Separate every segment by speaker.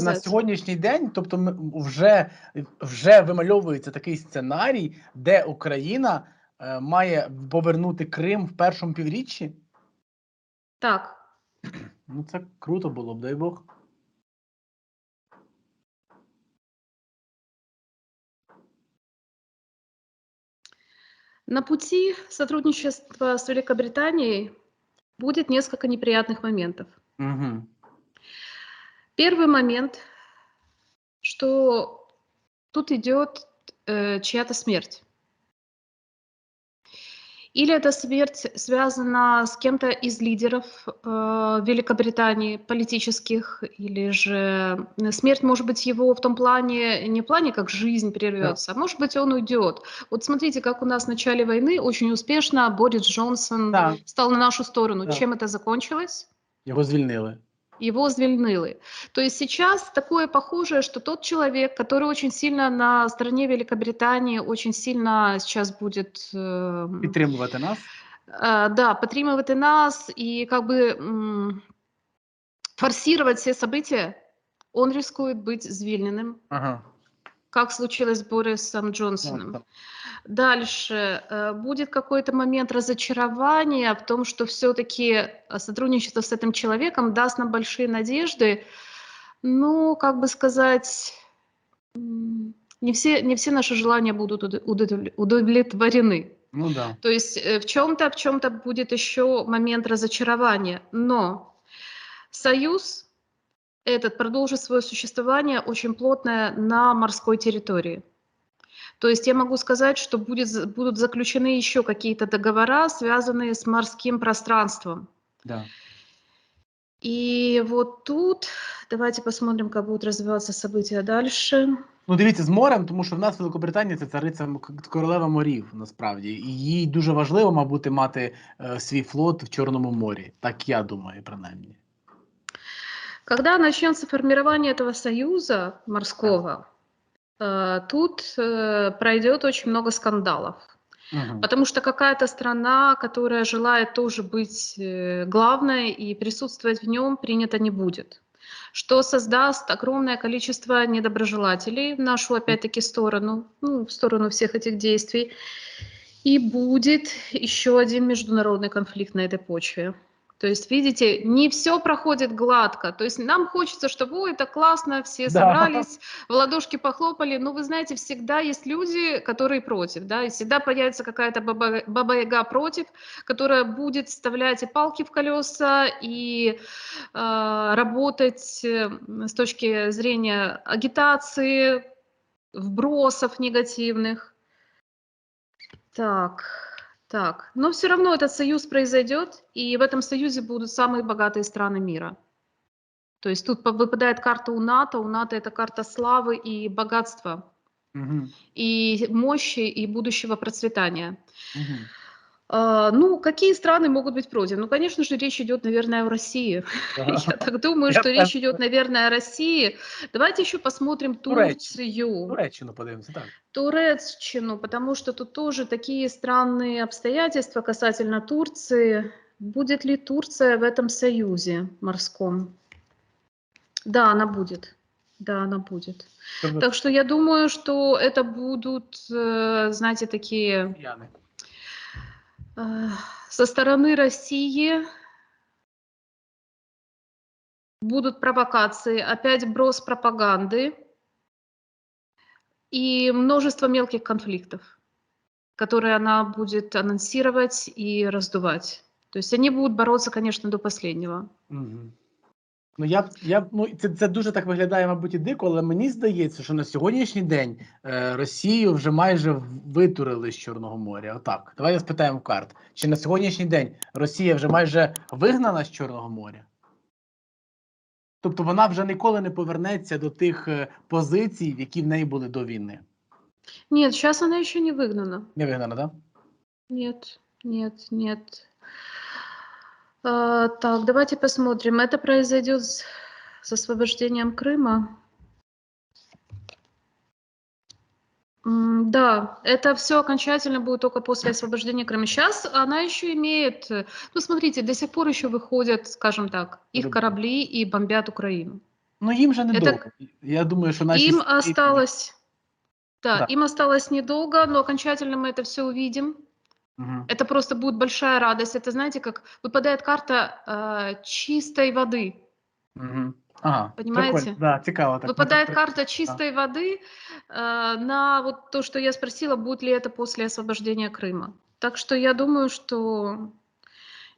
Speaker 1: сказать?
Speaker 2: на сьогоднішній день, тобто вже, вже вимальовується такий сценарій, де Україна е, має повернути Крим в першому півріччі.
Speaker 1: Так.
Speaker 2: Ну це круто було б, дай Бог.
Speaker 1: На пути сотрудничества с Великобританией будет несколько неприятных моментов.
Speaker 2: Угу.
Speaker 1: Первый момент, что тут идет э, чья-то смерть. Или эта смерть связана с кем-то из лидеров э, Великобритании, политических, или же э, смерть может быть его в том плане, не в плане, как жизнь прервется, а может быть он уйдет. Вот смотрите, как у нас в начале войны очень успешно Борис Джонсон
Speaker 2: Да.
Speaker 1: стал на нашу сторону.
Speaker 2: Да.
Speaker 1: Чем это закончилось?
Speaker 2: Його звільнили
Speaker 1: его звільнили. То есть сейчас такое похожее, что тот человек, который очень сильно на стороне Великобритании, очень сильно сейчас будет э,
Speaker 2: Підтримувати нас.
Speaker 1: э, да, подтримывать и нас, и как бы м, форсировать все события, он рискует быть звільненным,
Speaker 2: Ага.
Speaker 1: как случилось с Борисом Джонсоном. Дальше э, будет какой-то момент разочарования в том, что все-таки сотрудничество с этим человеком даст нам большие надежды. Ну, как бы сказать, не все, не все наши желания будут удо- удовле- удовлетворены.
Speaker 2: Ну да.
Speaker 1: То есть э, в чем-то, в чем-то будет еще момент разочарования. Но союз этот продолжит свое существование очень плотное на морской территории. То есть я могу сказать, что будет, з- будут заключены еще какие-то договора, связанные с морским пространством.
Speaker 2: да.
Speaker 1: И вот тут давайте посмотрим, как будут развиваться события дальше.
Speaker 2: Ну, дивіться, з морем, тому що в нас Великобританія це цариця м- к- королева морів, насправді. І їй дуже важливо, мабуть, мати е, свій флот в Чорному морі. Так я думаю, принаймні.
Speaker 1: Когда начнется формирование этого союза морского, э, тут э, пройдет очень много скандалов.
Speaker 2: Угу.
Speaker 1: Потому что какая-то страна, которая желает тоже быть э, главной и присутствовать в нем, принято не будет. Что создаст огромное количество недоброжелателей в нашу, опять-таки, сторону, ну, в сторону всех этих действий. И будет еще один международный конфликт на этой почве. То есть, видите, не все проходит гладко. То есть нам хочется, чтобы, ой, это классно, все
Speaker 2: Да.
Speaker 1: собрались, в ладошки похлопали. Но вы знаете, всегда есть люди, которые против, да, и всегда появится какая-то баба- баба-яга против, которая будет вставлять и палки в колеса, и э, работать с точки зрения агитации, вбросов негативных. Так, так. Но все равно этот союз произойдет, и в этом союзе будут самые богатые страны мира. То есть тут выпадает карта у НАТО. У НАТО это карта славы и богатства,
Speaker 2: Угу.
Speaker 1: и мощи, и будущего процветания.
Speaker 2: Угу.
Speaker 1: А, ну, какие страны могут быть против? Ну, конечно же, речь идет, наверное, о России. Я так думаю, что речь идет, наверное, о России. Давайте еще посмотрим
Speaker 2: Туреччина.
Speaker 1: Турцию.
Speaker 2: Туреччину подивимося, так.
Speaker 1: Турецчину, потому что тут тоже такие странные обстоятельства касательно Турции. Будет ли Турция в этом союзе морском? Да, она будет. Да, она будет. Так что я думаю, что это будут, э, знаете, такие
Speaker 2: Яни.
Speaker 1: Э, со стороны России будут провокации, опять брос пропаганды и множество мелких конфликтов, которые она будет анонсировать и раздувать. То есть они будут бороться, конечно, до последнего.
Speaker 2: Угу. Ну, я, я, ну, це, це дуже так виглядає, мабуть, і дико, але мені здається, що на сьогоднішній день е, Росію вже майже витурили з Чорного моря. Отак. Давайте спитаємо в карт. Чи на сьогоднішній день Росія вже майже вигнана з Чорного моря? Тобто вона вже ніколи не повернеться до тих е, позицій, які в неї були до війни.
Speaker 1: Нет, сейчас она еще не выгнана.
Speaker 2: Не вигнана, так?
Speaker 1: Нет, нет, нет. А, так, давайте посмотрим. Это произойдет с, с освобождением Крыма. М, Да, это все окончательно будет только после освобождения Крыма. Сейчас она еще имеет, э, ну смотрите, до сих пор еще выходят, скажем так, их
Speaker 2: Корабли.
Speaker 1: корабли и бомбят Украину.
Speaker 2: Ну їм же
Speaker 1: Это-
Speaker 2: недовго. Я думаю, що наші
Speaker 1: Им
Speaker 2: сусіди-
Speaker 1: осталось, да,
Speaker 2: Да.
Speaker 1: им осталось недолго, но окончательно мы это все увидим.
Speaker 2: Мгм.
Speaker 1: Это просто будет большая радость. Это, знаете, как выпадает карта э, чистой воды.
Speaker 2: Мгм. Ага,
Speaker 1: Понимаете?
Speaker 2: прикольно. Да, цікаво. Так.
Speaker 1: Выпадает
Speaker 2: Ну,
Speaker 1: карта чистой воды э, на вот то, что я спросила, будет ли это после освобождения Крыма. Так что я думаю, что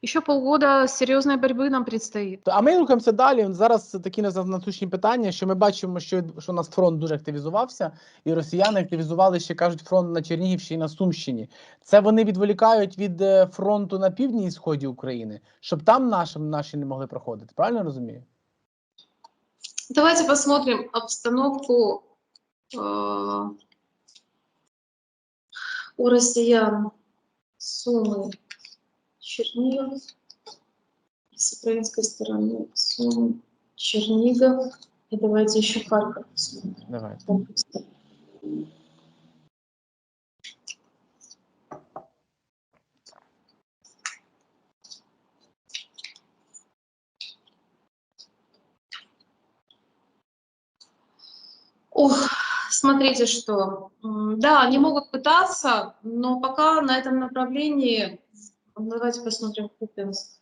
Speaker 1: еще полгода серьезной борьбы нам предстоит.
Speaker 2: А ми рухаємося далі. Зараз такі нас- насущні питання, що ми бачимо, що, що у нас фронт дуже активізувався, і росіяни активізували ще кажуть фронт на Чернігівщині, на Сумщині. Це вони відволікають від е, фронту на півдні і сході України, щоб там нашим наші не могли проходити. Правильно я розумію?
Speaker 1: Давайте посмотрим обстановку э, у россиян Сумы, Чернигов, с украинской стороны Сумы, Чернигов, и давайте еще Харьков посмотрим.
Speaker 2: Давай.
Speaker 1: Ох, смотрите, что. Да, они могут пытаться, но пока на этом направлении... Давайте посмотрим Купинск.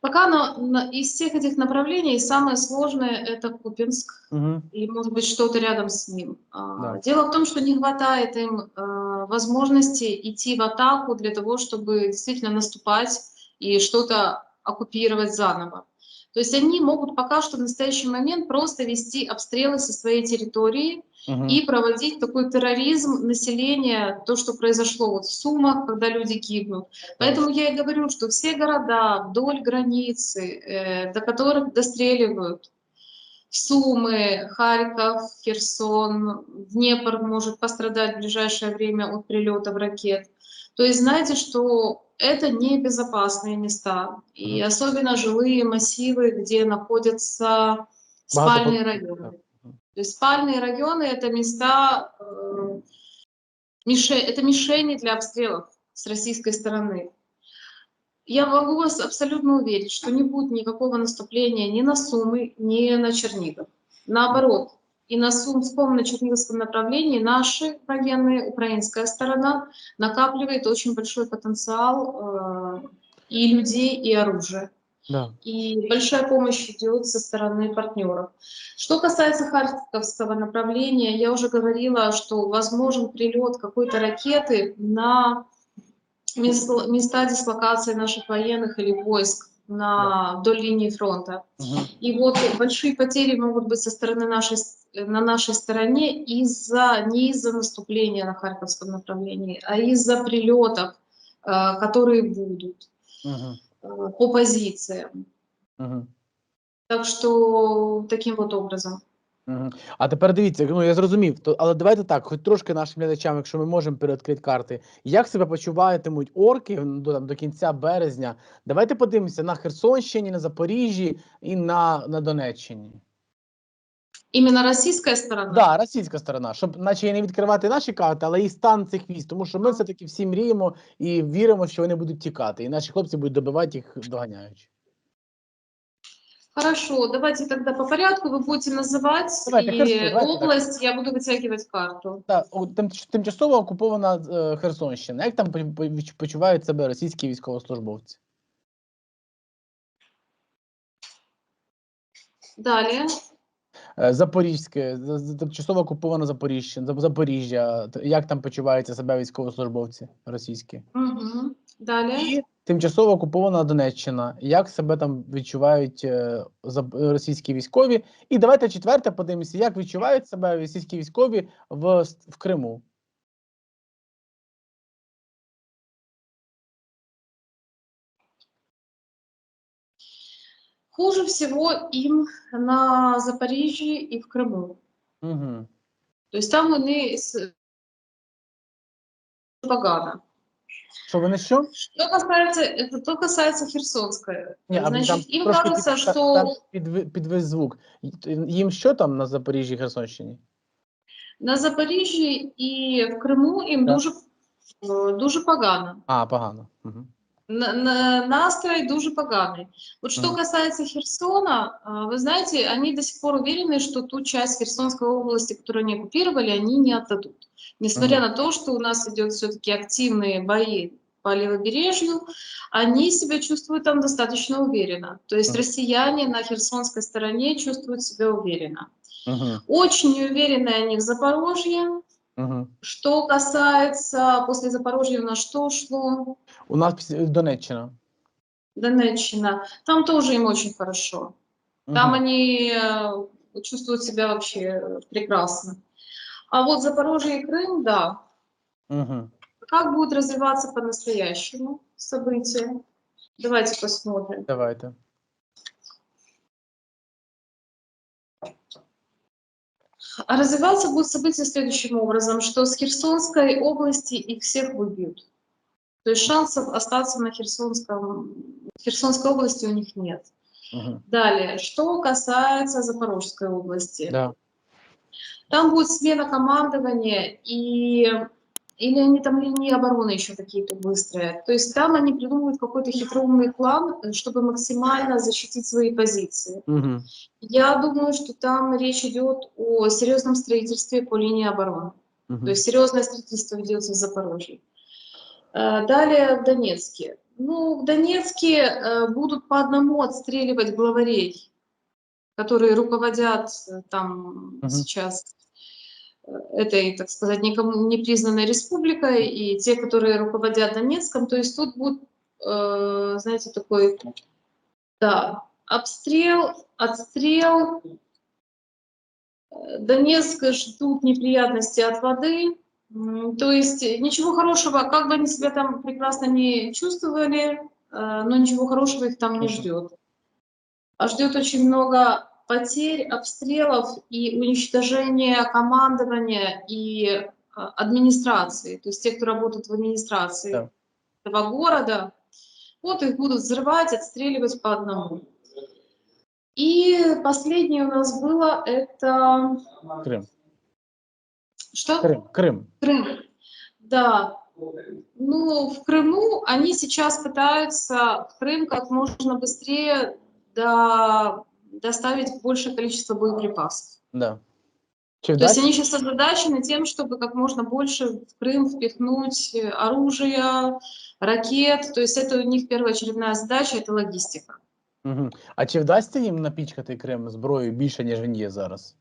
Speaker 1: Пока на- на- из всех этих направлений самое сложное это Купинск
Speaker 2: Угу.
Speaker 1: или, может быть, что-то рядом с ним. А,
Speaker 2: Да.
Speaker 1: Дело в том, что не хватает им э, возможности идти в атаку для того, чтобы действительно наступать и что-то оккупировать заново. То есть они могут пока что в настоящий момент просто вести обстрелы со своей территории
Speaker 2: Угу.
Speaker 1: и проводить такой терроризм населения, то, что произошло вот в Сумах, когда люди гибнут. Поэтому я и говорю, что все города вдоль границы, э, до которых достреливают, Сумы, Харьков, Херсон, Днепр может пострадать в ближайшее время от прилетов ракет. То есть знаете, что это небезопасные места, и особенно жилые массивы, где находятся спальные районы. То есть спальные районы это места, э, это мишени для обстрелов с российской стороны. Я могу вас абсолютно уверить, что не будет никакого наступления ни на Сумы, ни на Чернигов. Наоборот, и на Сумском, на Черниговском направлении наши военные, украинская сторона накапливает очень большой потенциал э, и людей, и оружия
Speaker 2: Да.
Speaker 1: и большая помощь идет со стороны партнеров. Что касается Харьковского направления, я уже говорила, что возможен прилет какой-то ракеты на места дислокации наших военных или войск на, вдоль линии фронта.
Speaker 2: Угу.
Speaker 1: И вот большие потери могут быть со стороны нашей, на нашей стороне из-за, не из-за наступления на Харьковском направлении, а из-за прилетов, э, которые будут
Speaker 2: Угу.
Speaker 1: Э, по позициям.
Speaker 2: Угу.
Speaker 1: Так що таким вот образом.
Speaker 2: А тепер дивіться, ну я зрозумів, то, але давайте так, хоч трошки нашим глядачам, якщо ми можемо переоткрити карти, як себе почуватимуть орки ну, до, там, до кінця березня. Давайте подивимося на Херсонщині, на Запоріжжі і на, на Донеччині.
Speaker 1: Именно российская сторона.
Speaker 2: Да, російська сторона, щоб наче і не відкривати наші карти, але і стан цих військ, тому що ми все-таки всі мріємо і віримо, що вони будуть тікати, і наші хлопці будуть добивати їх доганяючи.
Speaker 1: Хорошо, давайте тогда по порядку вы будете называть
Speaker 2: Давайте,
Speaker 1: и
Speaker 2: Херсон, давайте так.
Speaker 1: область, я буду вытягивать карту.
Speaker 2: Так, о, тим, тимчасово окупована е, Херсонщина. Як там по- по- почувають себе російські військовослужбовці?
Speaker 1: Далее.
Speaker 2: Е, Запорізьке, тимчасово окуповано Запоріжжя, Зап- Запоріжжя. Як там почуваються себе військовослужбовці російські?
Speaker 1: Угу. Далі
Speaker 2: І тимчасово окупована Донеччина. Як себе там відчувають е, російські військові? І давайте четверте подивимося, як відчувають себе російські військові в, в Криму.
Speaker 1: Хуже всего им на Запорижье и в Крыму.
Speaker 2: Угу.
Speaker 1: То есть там они с... погано.
Speaker 2: Що вони що?
Speaker 1: Что касается, это то касается Херсонской.
Speaker 2: Ні, а
Speaker 1: Значит,
Speaker 2: там
Speaker 1: им
Speaker 2: трошки
Speaker 1: кажется,
Speaker 2: під-
Speaker 1: что
Speaker 2: та- підви- підвис звук. Їм що там на Запоріжжі Херсонщині?
Speaker 1: на Запоріжжі і в Криму їм
Speaker 2: Так.
Speaker 1: дуже, е, дуже погано.
Speaker 2: А, погано. Угу.
Speaker 1: На- на- настрой дуже поганый. Вот что касается Херсона, а, вы знаете, они до сих пор уверены, что ту часть Херсонской области, которую они оккупировали, они не отдадут. Несмотря на то, что у нас идет все-таки активные бои по левобережью, они себя чувствуют там достаточно уверенно. То есть россияне на херсонской стороне чувствуют себя уверенно.
Speaker 2: Угу.
Speaker 1: Очень неуверенные они в Запорожье.
Speaker 2: Угу.
Speaker 1: Что касается после Запорожья на что шло?
Speaker 2: У нас Донеччина.
Speaker 1: Донеччина. Там тоже им очень хорошо. Там
Speaker 2: Мгм.
Speaker 1: они э, чувствуют себя вообще прекрасно. А вот Запорожье и Крым, да.
Speaker 2: Мгм.
Speaker 1: Как будут развиваться по-настоящему события? Давайте посмотрим.
Speaker 2: Давайте.
Speaker 1: А развиваться будут события следующим образом, что с Херсонской области их всех выбьют. То есть шансов остаться на Херсонском, Херсонской области у них нет.
Speaker 2: Мгм.
Speaker 1: Далее, что касается Запорожской области.
Speaker 2: Да.
Speaker 1: Там будет смена командования, и или они там линии обороны еще какие-то выстроят. То есть там они придумывают какой-то хитроумный план, э, чтобы максимально защитить свои позиции.
Speaker 2: Угу.
Speaker 1: Я думаю, что там речь идет о серьезном строительстве по линии обороны. То есть серьезное строительство ведется в Запорожье. Э, Далее в Донецке. Ну, в Донецке э, будут по одному отстреливать главарей, которые руководят там
Speaker 2: Мгм.
Speaker 1: сейчас этой, так сказать, никому не признанной республикой, и те, которые руководят Донецком. То есть тут будет, э, знаете, такой, да, обстрел, отстрел. Донецк ждут неприятности от воды. То есть ничего хорошего, как бы они себя там прекрасно не чувствовали, э, но ничего хорошего их там не ждет. А ждет очень много потерь, обстрелов и уничтожения командования и э, администрации, то есть те, кто работает в администрации
Speaker 2: Да.
Speaker 1: этого города, вот их будут взрывать, отстреливать по одному. И последнее у нас было это
Speaker 2: Крим.
Speaker 1: что?
Speaker 2: Крим. Крим.
Speaker 1: Крым. Да. Ну, в Крыму они сейчас пытаются в Крым как можно быстрее до- доставить большее количество боеприпасов.
Speaker 2: Да. Чи
Speaker 1: То есть
Speaker 2: вдасться?
Speaker 1: они сейчас озадачены тем, чтобы как можно больше в Крым впихнуть э, оружие, ракет. То есть это у них первоочередная задача, это логистика.
Speaker 2: Мгм. А чи вдасться їм напічкати Крим зброєю більше, ніж він є зараз?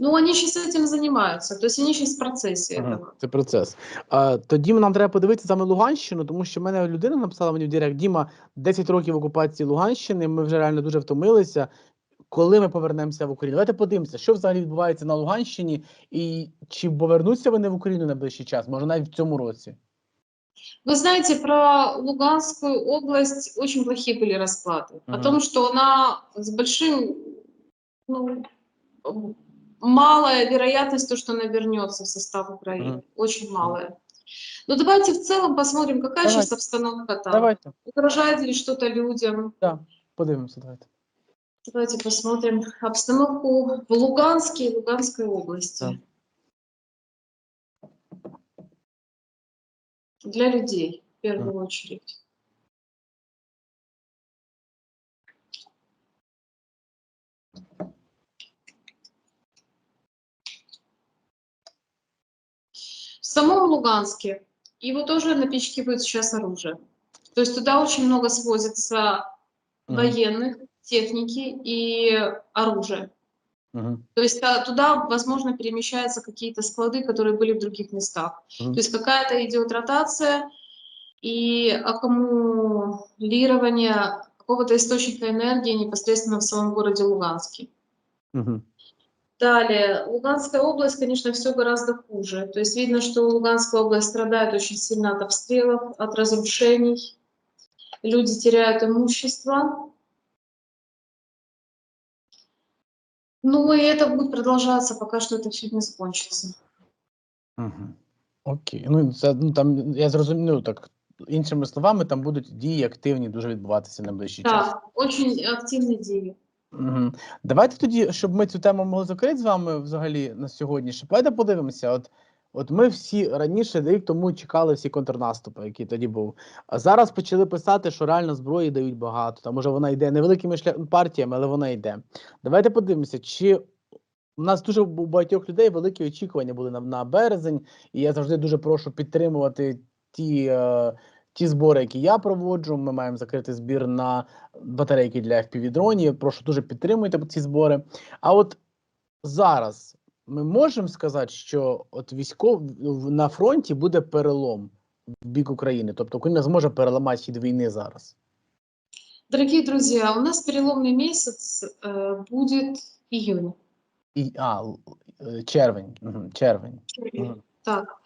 Speaker 1: Ну, они сейчас этим занимаются. То есть они сейчас в процессе
Speaker 2: Ага,
Speaker 1: этого.
Speaker 2: Це процес. А, тоді нам треба подивитися саме Луганщину, тому що в мене людина написала мені в Директ, Діма, 10 років окупації Луганщини, ми вже реально дуже втомилися. Коли ми повернемося в Україну? Давайте подивимося, що взагалі відбувається на Луганщині, і чи повернуться вони в Україну на найближчий час, може навіть в цьому році.
Speaker 1: Вы знаете, про Луганскую область очень плохие были расклады. О
Speaker 2: Мгм.
Speaker 1: том, что она с большим, ну, м, малая вероятность, то, что она вернется в состав Украины.
Speaker 2: Мгм.
Speaker 1: Очень малая. Но давайте в целом посмотрим, какая
Speaker 2: Давайте.
Speaker 1: сейчас обстановка там.
Speaker 2: Давайте,
Speaker 1: Угрожает ли что-то людям.
Speaker 2: подивимося. Давайте.
Speaker 1: Давайте посмотрим обстановку в Луганске и Луганской области.
Speaker 2: Да.
Speaker 1: Для людей, в первую очередь. Самом Луганске его тоже напичкивают сейчас оружие. То есть туда очень много свозится
Speaker 2: Мгм.
Speaker 1: военных, техники и оружия.
Speaker 2: Мгм.
Speaker 1: То есть туда, возможно, перемещаются какие-то склады, которые были в других местах.
Speaker 2: Мгм.
Speaker 1: То есть какая-то идет ротация и аккумулирование какого-то источника энергии непосредственно в самом городе Луганске.
Speaker 2: Мгм.
Speaker 1: Далее, Луганская область, конечно, все гораздо хуже. То есть видно, что Луганская область страдает очень сильно от обстрелов, от разрушений. Люди теряют имущество. Ну и это будет продолжаться, пока что это все не закончится.
Speaker 2: Мгм. Окей. Ну, це, ну, там, я зрозумів, ну, так, іншими словами, там будуть дії активні дуже відбуватися на ближчий час.
Speaker 1: Да, очень активные дії.
Speaker 2: Давайте тоді, щоб ми цю тему могли закрити з вами взагалі на сьогодні. Ще давайте подивимося. От От ми всі раніше рік тому чекали всі контрнаступи, які тоді був. А зараз почали писати, що реально зброї дають багато. Там може вона йде невеликими партіями, але вона йде. Давайте подивимося, чи у нас дуже у багатьох людей великі очікування були на, на березень, і я завжди дуже прошу підтримувати ті. Е... Ті збори, які я проводжу, ми маємо закрити збір на батарейки для FPV-дронів. Прошу дуже підтримуйте ці збори. А от зараз ми можемо сказати, що от військов на фронті буде перелом в бік України. Тобто Україна зможе переламати хід війни зараз.
Speaker 1: Дорогие друзья, у нас переломный месяц э, будет июнь.
Speaker 2: І, а, е, червень. Червень. Мгм.
Speaker 1: Так.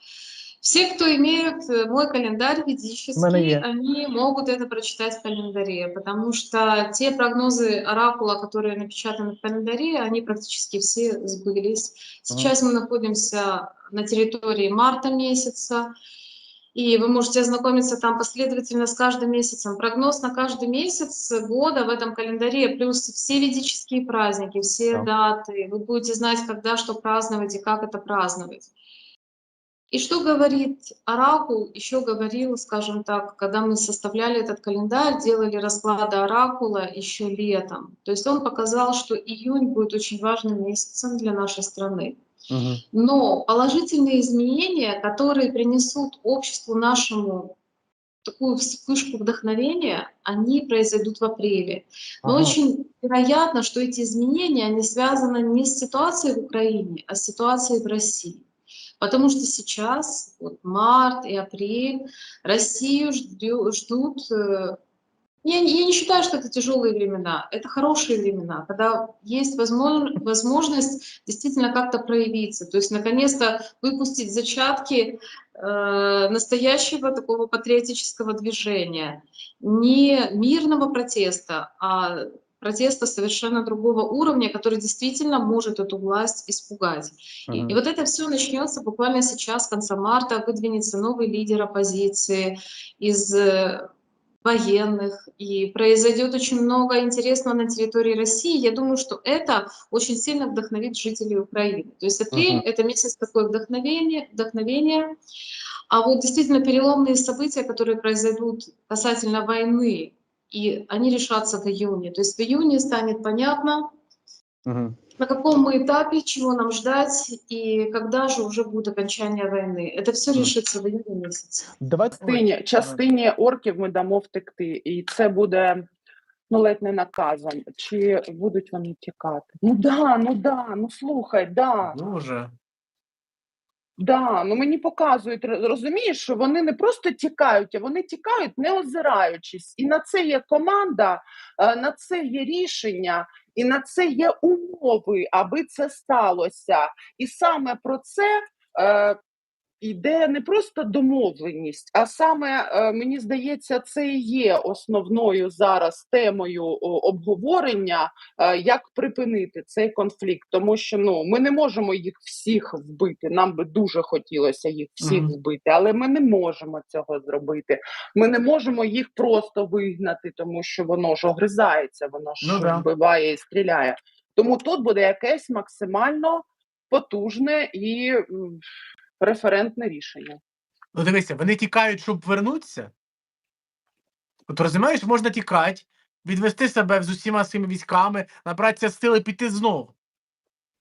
Speaker 1: Все, кто имеют э, мой календарь ведический, они могут это прочитать в календаре, потому что те прогнозы оракула, которые напечатаны в календаре, они практически все сбылись. Сейчас мы находимся на территории марта месяца, и вы можете ознакомиться там последовательно с каждым месяцем. Прогноз на каждый месяц года в этом календаре, плюс все ведические праздники, все даты. Вы будете знать, когда что праздновать и как это праздновать. И что говорит Оракул, еще говорил, скажем так, когда мы составляли этот календарь, делали расклады Оракула еще летом. То есть он показал, что июнь будет очень важным месяцем для нашей страны. Но положительные изменения, которые принесут обществу нашему такую вспышку вдохновения, они произойдут в апреле. Но
Speaker 2: Ага.
Speaker 1: очень вероятно, что эти изменения, они связаны не с ситуацией в Украине, а с ситуацией в России. Потому что сейчас, вот март и апрель, Россию ждут... э, Я, я не считаю, что это тяжелые времена. Это хорошие времена, когда есть возможно- возможность действительно как-то проявиться. То есть, наконец-то, выпустить зачатки э, настоящего такого патриотического движения. Не мирного протеста, а протеста совершенно другого уровня, который действительно может эту власть испугать. И,
Speaker 2: Мгм.
Speaker 1: и вот это все начнется буквально сейчас, с конца марта, выдвинется новый лидер оппозиции из э, военных, и произойдет очень много интересного на территории России. Я думаю, что это очень сильно вдохновит жителей Украины. То есть апрель
Speaker 2: Мгм.
Speaker 1: это месяц такое вдохновение, вдохновение. А вот действительно переломные события, которые произойдут касательно войны, и они решатся в июне. То есть в июне станет понятно,
Speaker 2: Мгм.
Speaker 1: на каком мы этапе, чего нам ждать и когда же уже будет окончание войны. Это все
Speaker 2: Мгм.
Speaker 1: решится в июне месяце.
Speaker 2: Давайте
Speaker 3: частині, частині орків ми дамо втекти, і це буде ну ледь не наказом. Чи будуть вони тікати? Ну да, ну да, ну слухай, да,
Speaker 2: Дуже.
Speaker 3: да. Ну мені показують, розумієш, що вони не просто тікають, а вони тікають, не озираючись. І на це є команда, е, на це є рішення, і на це є умови, аби це сталося. І саме про це. Йде не просто домовленість, а саме е, мені здається, це і є основною зараз темою обговорення, е, як припинити цей конфлікт, тому що ну ми не можемо їх всіх вбити. Нам би дуже хотілося їх всіх
Speaker 2: Мгм.
Speaker 3: вбити, але ми не можемо цього зробити. Ми не можемо їх просто вигнати, тому що воно ж огризається, воно ж
Speaker 2: Ну да.
Speaker 3: вбиває і стріляє. Тому тут буде якесь максимально потужне і м, референтне рішення.
Speaker 2: Ну дивися, вони тікають, щоб вернутися. От розумієш, можна тікати, відвести себе з усіма своїми військами, набратися сили піти знову.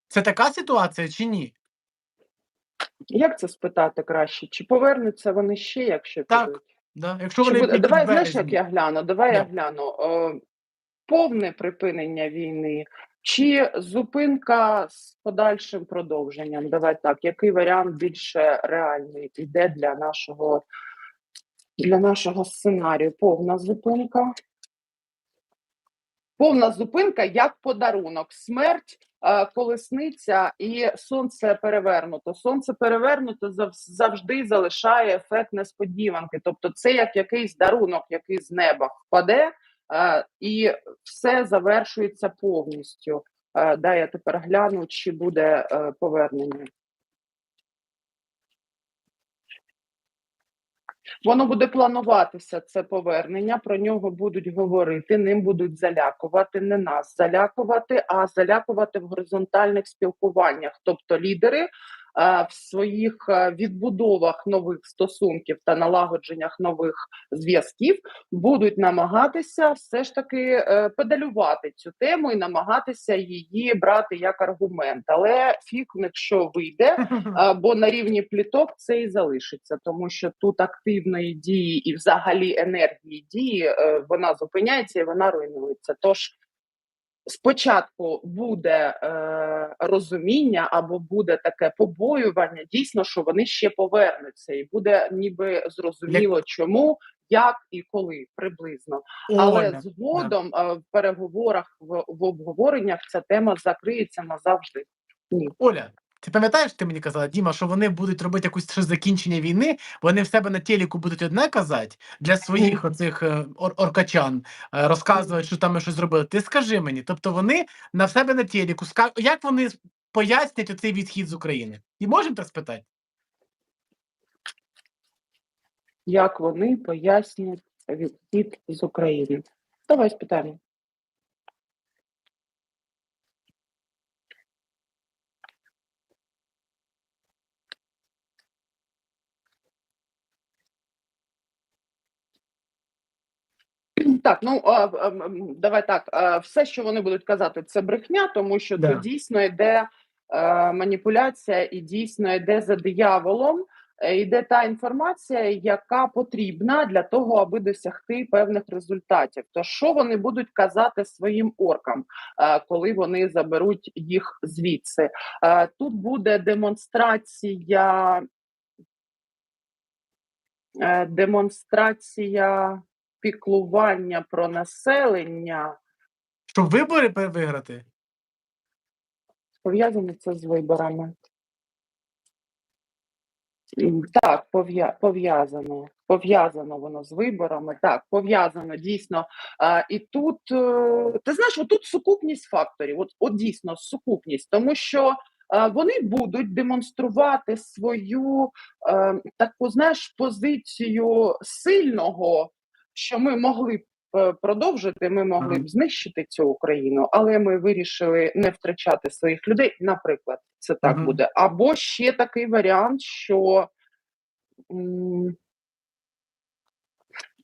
Speaker 2: Це така ситуація чи ні?
Speaker 3: Як це спитати краще? Чи повернуться вони ще, якщо
Speaker 2: Так,
Speaker 3: підуть?
Speaker 2: Да? Якщо
Speaker 3: Чи
Speaker 2: вони
Speaker 3: буде... Давай знаєш, як я гляну? Давай я гляну. Е, повне припинення війни чи зупинка з подальшим продовженням? Давай так, який варіант більше реальний іде для нашого, для нашого сценарію? Повна зупинка. Повна зупинка як подарунок. Смерть, е, колесниця і сонце перевернуто. Сонце перевернуто завжди залишає ефект несподіванки. Тобто, це як якийсь дарунок, який з неба впаде, і все завершується повністю. Е, Дай я тепер гляну, чи буде е, повернення. Воно буде плануватися це повернення. Про нього будуть говорити, ним будуть залякувати, не нас залякувати, а залякувати в горизонтальних спілкуваннях. Тобто лідери е, в своїх е, відбудовах нових стосунків та налагодженнях нових зв'язків будуть намагатися все ж таки е, педалювати цю тему і намагатися її брати як аргумент. Але фіг в них що вийде, е, бо на рівні пліток це і залишиться, тому що тут активної дії і взагалі енергії дії е, вона зупиняється і вона руйнується. Тож спочатку буде е, розуміння або буде таке побоювання, дійсно, що вони ще повернуться, і буде ніби зрозуміло, чому, як і коли приблизно. Але
Speaker 2: не.
Speaker 3: згодом е, в переговорах в, в обговореннях ця тема закриється назавжди. Ні.
Speaker 2: Оля, ти пам'ятаєш, ти мені казала, Діма, що вони будуть робити якусь ще закінчення війни, вони в себе на телеку будуть одне казати для своїх оцих е, ор- оркачан, е, розказувати, що там ми щось зробили. Ти скажи мені, тобто вони на себе на телеку як вони пояснять оцей відхід з України? І можемо так спитати?
Speaker 3: Як вони пояснять відхід з України? Давай спитаємо. Так, ну а, а, давай так. а, Все, що вони будуть казати, це брехня, тому що
Speaker 2: Да.
Speaker 3: тут дійсно йде е, маніпуляція і дійсно йде за дияволом. е, Йде та інформація, яка потрібна для того, аби досягти певних результатів. То що вони будуть казати своїм оркам, е, коли вони заберуть їх звідси? Тут буде демонстрація, демонстрація піклування про населення.
Speaker 2: Щоб вибори виграти?
Speaker 3: Пов'язано це з виборами. Так, пов'я- пов'язано. Пов'язано воно з виборами. Так, пов'язано дійсно. А, і тут е, ти знаєш, отут сукупність факторів. От, от дійсно сукупність, тому що е, вони будуть демонструвати свою е, таку, знаєш, позицію сильного, що ми могли б е, продовжити, ми могли б знищити цю Україну, але ми вирішили не втрачати своїх людей. Наприклад, це так
Speaker 2: Мгм.
Speaker 3: буде. Або ще такий варіант, що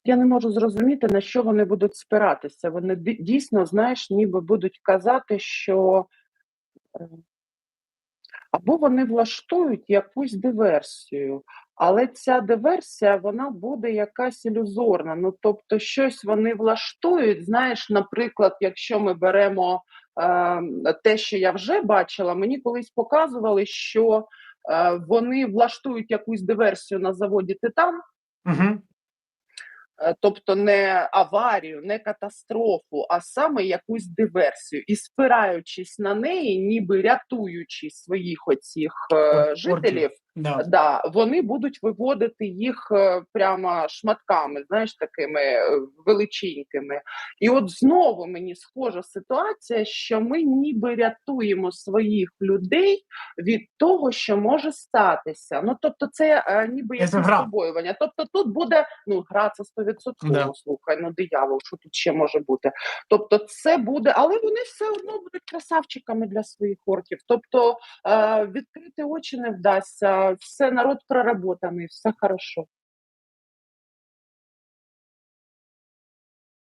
Speaker 3: я не можу зрозуміти, на що вони будуть спиратися. Вони дійсно, знаєш, ніби будуть казати, що е, або вони влаштують якусь диверсію, але ця диверсія вона буде якась ілюзорна. Ну тобто, щось вони влаштують. Знаєш, наприклад, якщо ми беремо е, те, що я вже бачила, мені колись показували, що е, вони влаштують якусь диверсію на заводі Титан.
Speaker 2: Угу.
Speaker 3: Е, Тобто не аварію, не катастрофу, а саме якусь диверсію, і спираючись на неї, ніби рятуючи своїх оцих е, жителів,
Speaker 2: Да.
Speaker 3: да, вони будуть виводити їх е, прямо шматками, знаєш, такими е, величенькими. І от знову мені схожа ситуація, що ми ніби рятуємо своїх людей від того, що може статися. Ну тобто, це е, ніби
Speaker 2: гра.
Speaker 3: побоювання. Тобто, тут буде ну гра це 100%,
Speaker 2: Да.
Speaker 3: слухай, ну диявол, що тут ще може бути. Тобто, це буде, але вони все одно будуть красавчиками для своїх орків. Тобто е, відкрити очі не вдасться, все народ проработаний, все хорошо.